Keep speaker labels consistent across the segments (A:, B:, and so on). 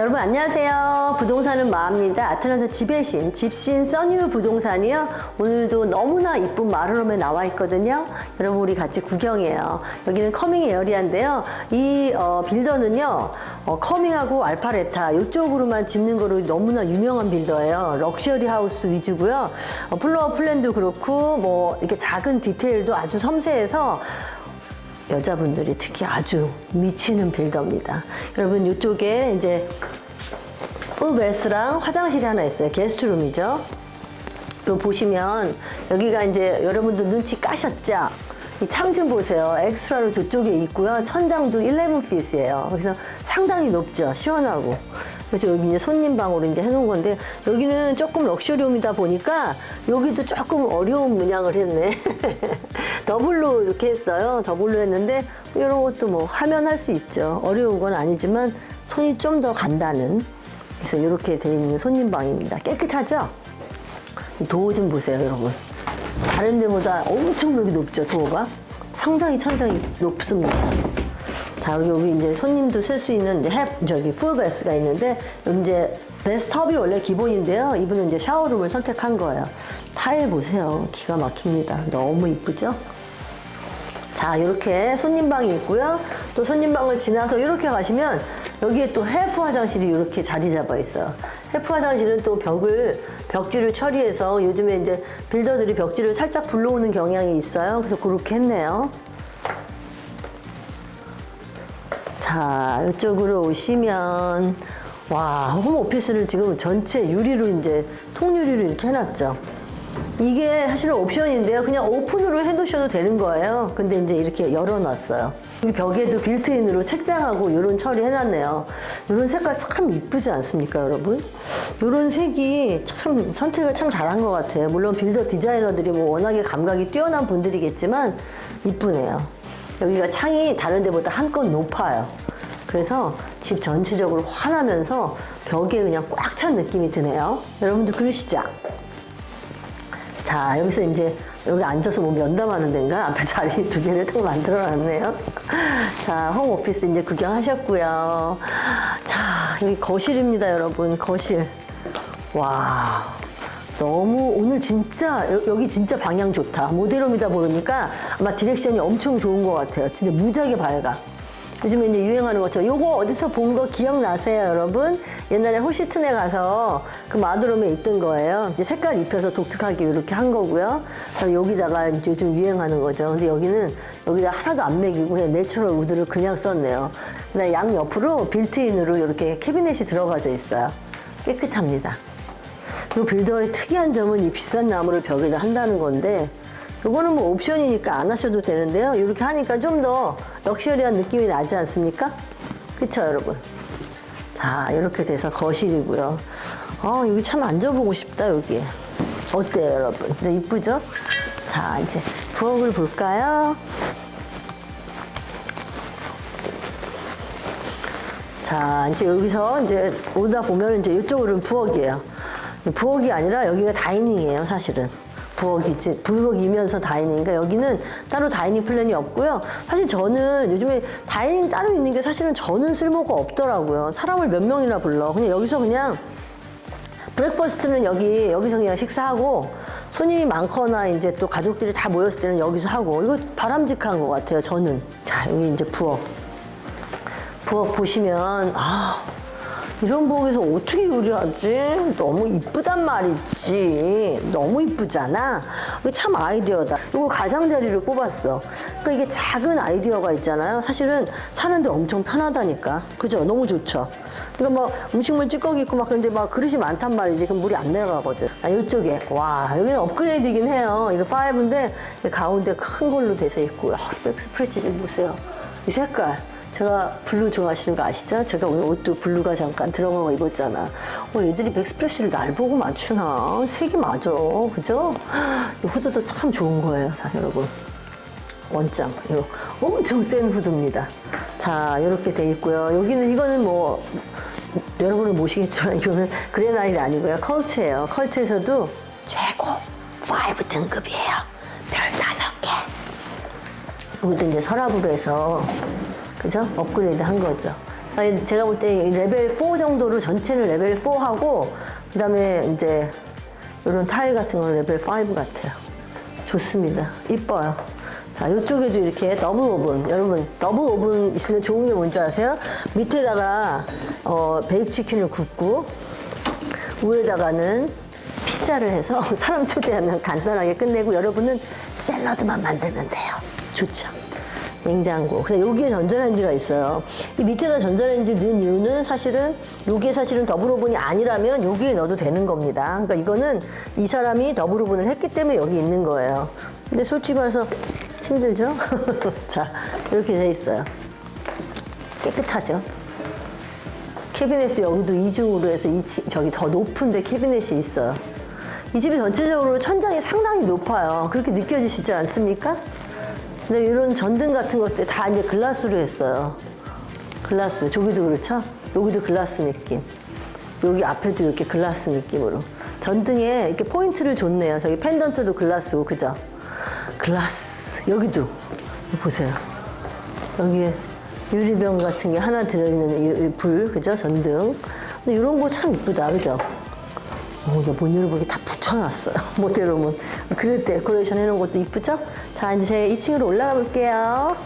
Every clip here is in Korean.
A: 어, 여러분 안녕하세요. 부동산은 마입니다. 아틀란타 집의 신, 집신 써뉴 부동산이요. 오늘도 너무나 이쁜 마루롬에 나와 있거든요. 여러분 우리 같이 구경해요. 여기는 커밍 에어리아인데요. 이 어, 빌더는요. 어, 커밍하고 알파레타 이쪽으로만 짓는 거로 너무나 유명한 빌더예요. 럭셔리 하우스 위주고요. 어, 플로어 플랜도 그렇고 뭐 이렇게 작은 디테일도 아주 섬세해서 여자분들이 특히 아주 미치는 빌더입니다. 여러분 이쪽에 이제 풀베스랑 화장실이 하나 있어요. 게스트룸이죠. 또 보시면 여기가 이제 여러분들 눈치 까셨죠? 이 창 좀 보세요. 엑스트라로 저쪽에 있고요. 천장도 11핏이에요. 그래서 상당히 높죠. 시원하고. 그래서 여기 이제 손님 방으로 이제 해놓은 건데 여기는 조금 럭셔리움이다 보니까 여기도 조금 어려운 문양을 했네. 더블로 이렇게 했어요. 더블로 했는데 이런 것도 뭐 하면 할 수 있죠. 어려운 건 아니지만 손이 좀 더 간다는. 그래서 이렇게 돼 있는 손님 방입니다. 깨끗하죠? 이 도어 좀 보세요, 여러분. 다른 데보다 엄청나게 높죠, 도어가? 상당히 천장이 높습니다. 자, 여기 이제 손님도 쓸 수 있는 이제 햅, 저기 풀 베스가 있는데, 여기 이제 베스트업이 원래 기본인데요. 이분은 이제 샤워룸을 선택한 거예요. 타일 보세요. 기가 막힙니다. 너무 이쁘죠? 자, 이렇게 손님방이 있고요. 또 손님방을 지나서 이렇게 가시면 여기에 또 헬프 화장실이 이렇게 자리 잡아 있어요. 헬프 화장실은 또 벽을 벽지를 처리해서 요즘에 이제 빌더들이 벽지를 살짝 불러오는 경향이 있어요. 그래서 그렇게 했네요. 자, 이쪽으로 오시면 와, 홈오피스를 지금 전체 유리로 이제 통유리로 이렇게 해놨죠. 이게 사실은 옵션인데요. 그냥 오픈으로 해두셔도 되는 거예요. 근데 이제 이렇게 열어놨어요. 이 벽에도 빌트인으로 책장하고 이런 처리 해놨네요. 이런 색깔 참 이쁘지 않습니까, 여러분? 이런 색이 참 선택을 참 잘한 것 같아요. 물론 빌더 디자이너들이 뭐 워낙에 감각이 뛰어난 분들이겠지만 이쁘네요. 여기가 창이 다른 데보다 한건 높아요. 그래서 집 전체적으로 환하면서 벽에 그냥 꽉 찬 느낌이 드네요. 여러분도 그러시죠? 자, 여기서 이제 여기 앉아서 뭐 면담하는 데인가? 앞에 자리 두 개를 딱 만들어 놨네요. 자, 홈 오피스 이제 구경하셨고요. 자, 여기 거실입니다, 여러분. 거실. 와. 너무 오늘 진짜 여- 여기 진짜 방향 좋다. 모델홈이다 보니까 아마 디렉션이 엄청 좋은 것 같아요. 진짜 무지하게 밝아. 요즘에 이제 유행하는 것처럼 요거 어디서 본 거 기억나세요, 여러분? 옛날에 호시튼에 가서 그 마드롬에 있던 거예요. 이제 색깔 입혀서 독특하게 이렇게 한 거고요. 그리고 여기다가 이제 요즘 유행하는 거죠. 근데 여기는 여기다 하나도 안 매기고 그냥 내추럴 우드를 그냥 썼네요. 그다음에 양 옆으로 빌트인으로 이렇게 캐비넷이 들어가져 있어요. 깨끗합니다. 이 빌더의 특이한 점은 이 비싼 나무를 벽에다 한다는 건데 이거는 뭐 옵션이니까 안 하셔도 되는데요. 이렇게 하니까 좀 더 럭셔리한 느낌이 나지 않습니까? 그쵸 여러분? 자 이렇게 돼서 거실이고요. 아 여기 참 앉아보고 싶다 여기. 어때요 여러분? 네, 이쁘죠? 자 이제 부엌을 볼까요? 자, 이제 여기서 이제 오다 보면 이제 이쪽으로는 부엌이에요. 부엌이 아니라 여기가 다이닝이에요, 사실은. 부엌이지, 부엌이면서 다이닝. 그러니까 여기는 따로 다이닝 플랜이 없고요. 사실 저는 요즘에 다이닝 따로 있는 게 사실은 저는 쓸모가 없더라고요. 사람을 몇 명이나 불러. 그냥 여기서 그냥 브렉퍼스트는 여기 여기서 그냥 식사하고 손님이 많거나 이제 또 가족들이 다 모였을 때는 여기서 하고 이거 바람직한 것 같아요. 저는 자 여기 이제 부엌 부엌 보시면 아 이런 부엌에서 어떻게 요리하지? 너무 이쁘단 말이지. 너무 이쁘잖아. 이게 참 아이디어다. 이걸 가장자리를 뽑았어. 그러니까 이게 작은 아이디어가 있잖아요. 사실은 사는데 엄청 편하다니까. 그죠? 너무 좋죠. 그러니까 뭐 음식물 찌꺼기 있고 막 그런데 막 그릇이 많단 말이지. 그럼 물이 안 내려가거든. 아, 이쪽에. 와, 여기는 업그레이드긴 해요. 이거 5인데 가운데 큰 걸로 돼서 있고. 아, 백스프레시 좀 보세요. 이 색깔. 제가 블루 좋아하시는 거 아시죠? 제가 오늘 옷도 블루가 잠깐 들어간 거 입었잖아. 어, 애들이 백스프레시를 날 보고 맞추나? 색이 맞아. 그죠? 이 후드도 참 좋은 거예요, 자, 여러분. 원장. 이거 엄청 센 후드입니다. 자, 이렇게 돼 있고요. 여기는, 이거는 뭐, 여러분은 모시겠지만, 이거는 그레나일이 아니고요. 컬츠예요. 컬츠에서도 최고 5 등급이에요. 별 다섯 개. 이것도 이제 서랍으로 해서 그죠? 업그레이드 한 거죠. 제가 볼 때 레벨 4 정도로 전체는 레벨 4하고 그다음에 이제 이런 타일 같은 건 레벨 5 같아요. 좋습니다. 이뻐요. 자, 이쪽에도 이렇게 더블 오븐. 여러분, 더블 오븐 있으면 좋은 게 뭔지 아세요? 밑에다가 어, 베이크 치킨을 굽고 위에다가는 피자를 해서 사람 초대하면 간단하게 끝내고 여러분은 샐러드만 만들면 돼요. 좋죠. 냉장고. 근데 여기에 전자레인지가 있어요. 이 밑에다 전자레인지 넣은 이유는 사실은 여기에 사실은 더블 오븐이 아니라면 여기에 넣어도 되는 겁니다. 그러니까 이거는 이 사람이 더블 오븐을 했기 때문에 여기 있는 거예요. 근데 솔직히 말해서 힘들죠? 자, 이렇게 돼 있어요. 깨끗하죠? 캐비넷도 여기도 이중으로 해서 이 치- 저기 더 높은데 캐비넷이 있어요. 이 집이 전체적으로 천장이 상당히 높아요. 그렇게 느껴지시지 않습니까? 근데 이런 전등 같은 것들 다 이제 글라스로 했어요. 글라스. 저기도 그렇죠? 여기도 글라스 느낌. 여기 앞에도 이렇게 글라스 느낌으로. 전등에 이렇게 포인트를 줬네요. 저기 펜던트도 글라스고, 그죠? 글라스. 여기도. 보세요. 여기에 유리병 같은 게 하나 들어있는 불, 그죠? 전등. 근데 이런 거 참 이쁘다, 그죠? 어, 이거 못 열어보게 다 붙여놨어요. 모델로면. 그럴 때 데코레이션 해놓은 것도 이쁘죠? 자, 이제 제가 2층으로 올라가 볼게요.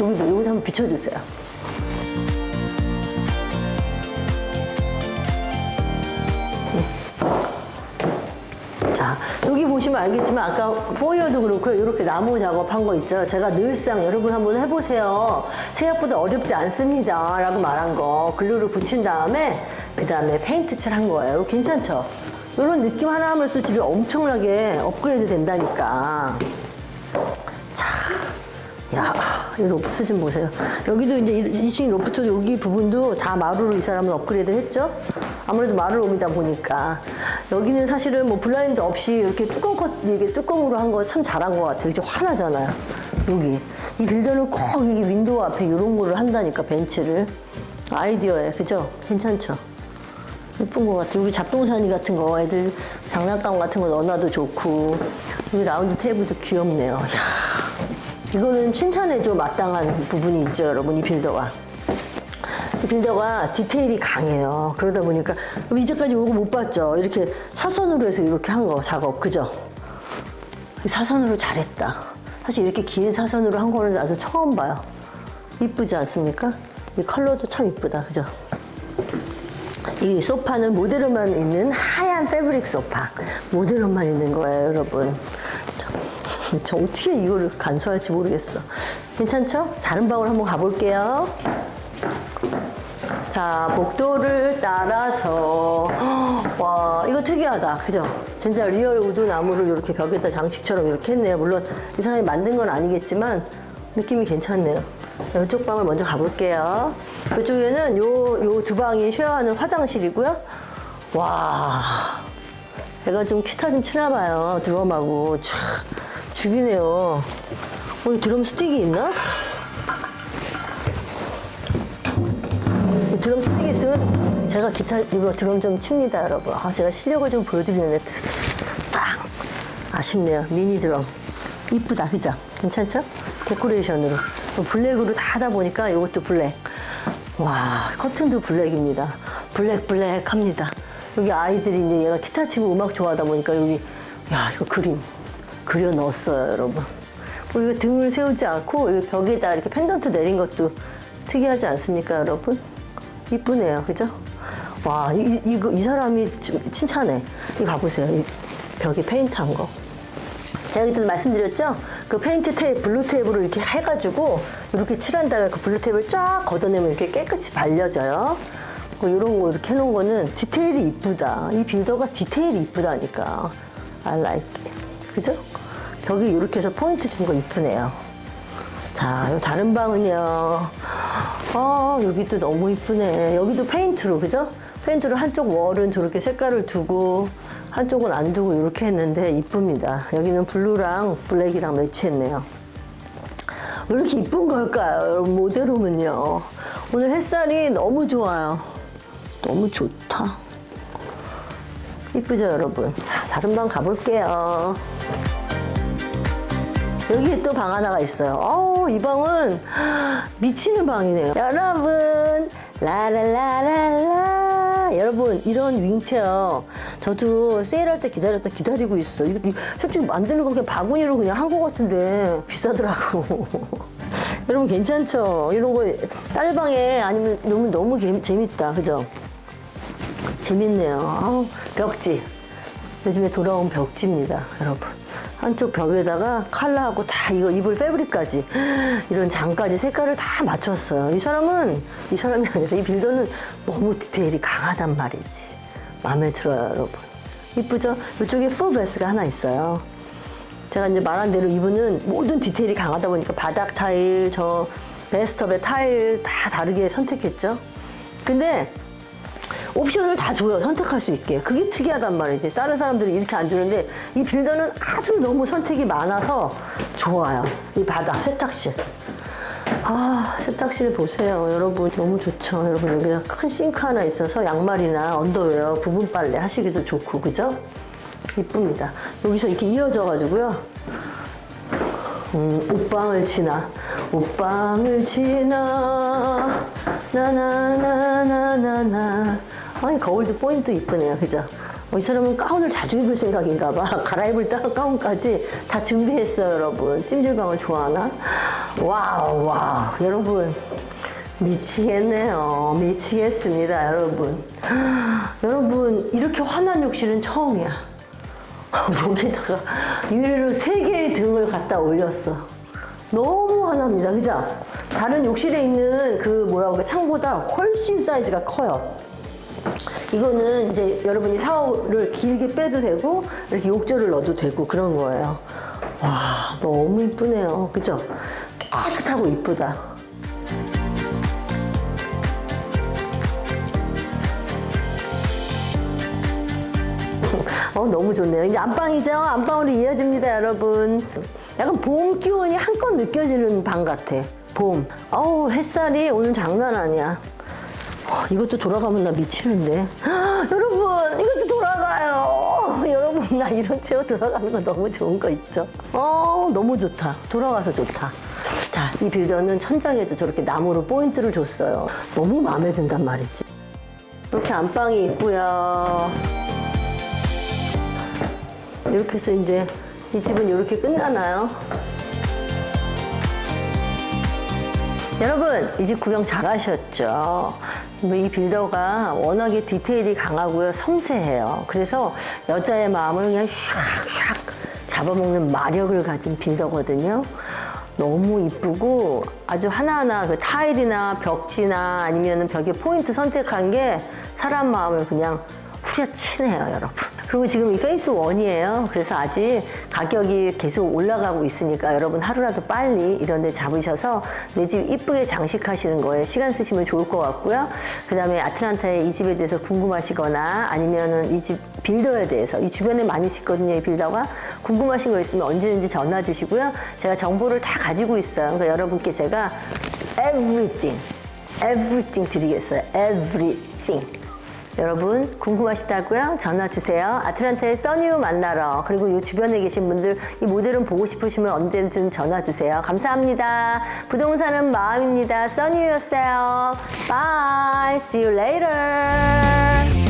A: 여기도, 여기도 한번 비춰주세요. 보시면 알겠지만 아까 포이어도 그렇고 이렇게 나무 작업한 거 있죠. 제가 늘상 여러분 한번 해보세요. 생각보다 어렵지 않습니다. 라고 말한 거. 글루를 붙인 다음에 그 다음에 페인트 칠한 거예요. 괜찮죠? 이런 느낌 하나 하면서 집이 엄청나게 업그레이드 된다니까. 자, 야, 이 로프트 좀 보세요. 여기도 이제 2층 로프트 여기 부분도 다 마루로 이 사람은 업그레이드 했죠? 아무래도 마루롬이다 보니까. 여기는 사실은 뭐 블라인드 없이 이렇게 뚜껑 컷, 이게 뚜껑으로 한 거 참 잘한 것 같아요. 이제 환하잖아요. 여기. 이 빌더는 꼭 여기 윈도우 앞에 이런 거를 한다니까, 벤치를. 아이디어에, 그죠? 괜찮죠? 예쁜 것 같아요. 여기 잡동사니 같은 거, 애들 장난감 같은 거 넣어놔도 좋고, 여기 라운드 테이블도 귀엽네요. 이야. 이거는 칭찬해줘 마땅한 부분이 있죠, 여러분, 이 빌더가. 이 빌더가 디테일이 강해요. 그러다 보니까, 이제까지 이거 못 봤죠? 이렇게 사선으로 해서 이렇게 한 거, 작업, 그죠? 사선으로 잘했다. 사실 이렇게 긴 사선으로 한 거는 나도 처음 봐요. 이쁘지 않습니까? 이 컬러도 참 이쁘다, 그죠? 이 소파는 모델로만 있는 하얀 패브릭 소파. 모델로만 있는 거예요, 여러분. 저, 저 어떻게 이거를 간수할지 모르겠어. 괜찮죠? 다른 방으로 한번 가볼게요. 자, 복도를 따라서. 와, 이거 특이하다. 그죠? 진짜 리얼 우드 나무를 이렇게 벽에다 장식처럼 이렇게 했네요. 물론 이 사람이 만든 건 아니겠지만 느낌이 괜찮네요. 이쪽 방을 먼저 가볼게요. 이쪽에는 요, 요 두 방이 쉐어하는 화장실이고요. 와, 애가 좀 기타 좀 치나 봐요. 드럼하고. 촤, 죽이네요. 어, 이 드럼 스틱이 있나? 이 드럼 스틱 있으면 제가 기타 이거 드럼 좀 칩니다 여러분. 아 제가 실력을 좀 보여드리는데 딱 아쉽네요. 미니 드럼. 이쁘다 그죠? 괜찮죠? 데코레이션으로. 블랙으로 다 하다 보니까 이것도 블랙. 와 커튼도 블랙입니다. 블랙 블랙 합니다. 여기 아이들이 이제 얘가 기타 치고 음악 좋아하다 보니까 여기 야 이거 그림 그려 넣었어요 여러분 그리고 이거 등을 세우지 않고 벽에다 이렇게 펜던트 내린 것도 특이하지 않습니까 여러분 이쁘네요 그죠 와 이, 이거 이 사람이 좀 칭찬해 이거 봐보세요 이 벽에 페인트 한 거 제가 그때도 말씀드렸죠? 그 페인트 테이프, 블루 테이프로 이렇게 해가지고 이렇게 칠한 다음에 그 블루 테이프를 쫙 걷어내면 이렇게 깨끗이 발려져요. 뭐 이런 거 이렇게 해놓은 거는 디테일이 이쁘다. 이 빌더가 디테일이 이쁘다니까. I like it. 그죠? 벽에 이렇게 해서 포인트 준 거 이쁘네요. 자, 요 다른 방은요. 아, 여기도 너무 이쁘네. 여기도 페인트로, 그죠? 페인트로 한쪽 월은 저렇게 색깔을 두고, 한쪽은 안 두고 이렇게 했는데 이쁩니다. 여기는 블루랑 블랙이랑 매치했네요. 왜 이렇게 이쁜 걸까요? 모델홈은요. 오늘 햇살이 너무 좋아요. 너무 좋다. 이쁘죠, 여러분? 자, 다른 방 가볼게요. 여기에 또 방 하나가 있어요. 어우, 이 방은 미치는 방이네요. 여러분, 라라라라라. 여러분, 이런 윙체어. 저도 세일할 때 기다렸다 기다리고 있어. 이거, 이거 솔직히 만드는 거 그냥 바구니로 그냥 한 거 같은데 비싸더라고. 여러분, 괜찮죠? 이런 거 딸방에 아니면 너무, 너무 개- 재밌다. 그죠? 재밌네요. 아우, 벽지. 요즘에 돌아온 벽지입니다, 여러분. 한쪽 벽에다가 칼라하고 다 이거 이불 패브릭까지 이런 장까지 색깔을 다 맞췄어요. 이 사람은 이 사람이 아니라 이 빌더는 너무 디테일이 강하단 말이지. 마음에 들어요, 여러분. 이쁘죠? 이쪽에 풀베스가 하나 있어요. 제가 이제 말한 대로 이분은 모든 디테일이 강하다 보니까 바닥 타일, 저 베스트업의 타일 다 다르게 선택했죠. 근데 옵션을 다 줘요. 선택할 수 있게. 그게 특이하단 말이지. 다른 사람들이 이렇게 안 주는데 이 빌더는 아주 너무 선택이 많아서 좋아요. 이 바닥, 세탁실. 아, 세탁실 보세요. 여러분. 너무 좋죠. 여러분. 여기가 큰 싱크 하나 있어서 양말이나 언더웨어, 부분 빨래 하시기도 좋고, 그죠? 이쁩니다. 여기서 이렇게 이어져 가지고요. 음, 옷방을 지나 옷방을 지나 나나나나나나 아이 거울도 포인트 이쁘네요. 그죠? 어, 이 사람은 가운을 자주 입을 생각인가 봐. 갈아입을 따 가운까지 다 준비했어요 여러분. 찜질방을 좋아하나? 와우 와우. 여러분 미치겠네요. 미치겠습니다 여러분. 여러분 이렇게 환한 욕실은 처음이야. 여기다가 유리로 세 개의 등을 갖다 올렸어. 너무 화납니다. 그죠? 다른 욕실에 있는 그 뭐라고 창보다 훨씬 사이즈가 커요. 이거는 이제 여러분이 샤워를 길게 빼도 되고 이렇게 욕조를 넣어도 되고 그런 거예요. 와 너무 이쁘네요. 그죠? 깨끗하고 이쁘다. 어, 너무 좋네요. 이제 안방이죠? 안방으로 이어집니다, 여러분. 약간 봄 기운이 한껏 느껴지는 방 같아. 봄. 어우, 햇살이 오늘 장난 아니야. 어, 이것도 돌아가면 나 미치는데. 여러분, 이것도 돌아가요. 여러분, 나 이런 채로 돌아가는 거 너무 좋은 거 있죠? 어, 너무 좋다. 돌아가서 좋다. 자, 이 빌더는 천장에도 저렇게 나무로 포인트를 줬어요. 너무 마음에 든단 말이지. 이렇게 안방이 있고요. 이렇게 해서 이제 이 집은 이렇게 끝나나요? 여러분, 이 집 구경 잘 하셨죠? 뭐이 빌더가 워낙에 디테일이 강하고요, 섬세해요. 그래서 여자의 마음을 그냥 샥샥 잡아먹는 마력을 가진 빌더거든요. 너무 이쁘고 아주 하나하나 그 타일이나 벽지나 아니면 벽에 포인트 선택한 게 사람 마음을 그냥 후려치네요, 여러분. 그리고 지금 이 페이스 원이에요. 그래서 아직 가격이 계속 올라가고 있으니까 여러분 하루라도 빨리 이런 데 잡으셔서 내 집 이쁘게 장식하시는 거에 시간 쓰시면 좋을 것 같고요. 그 다음에 아틀란타의 이 집에 대해서 궁금하시거나 아니면은 이 집 빌더에 대해서 이 주변에 많이 짓거든요, 이 빌더가. 궁금하신 거 있으면 언제든지 전화 주시고요. 제가 정보를 다 가지고 있어요. 그러니까 여러분께 제가 everything, everything 드리겠어요. everything. 여러분 궁금하시다고요? 전화 주세요. 아틀란타의 써니우 만나러 그리고 이 주변에 계신 분들 이 모델은 보고 싶으시면 언제든 전화 주세요. 감사합니다. 부동산은 마음입니다. 써니우였어요. Bye. See you later.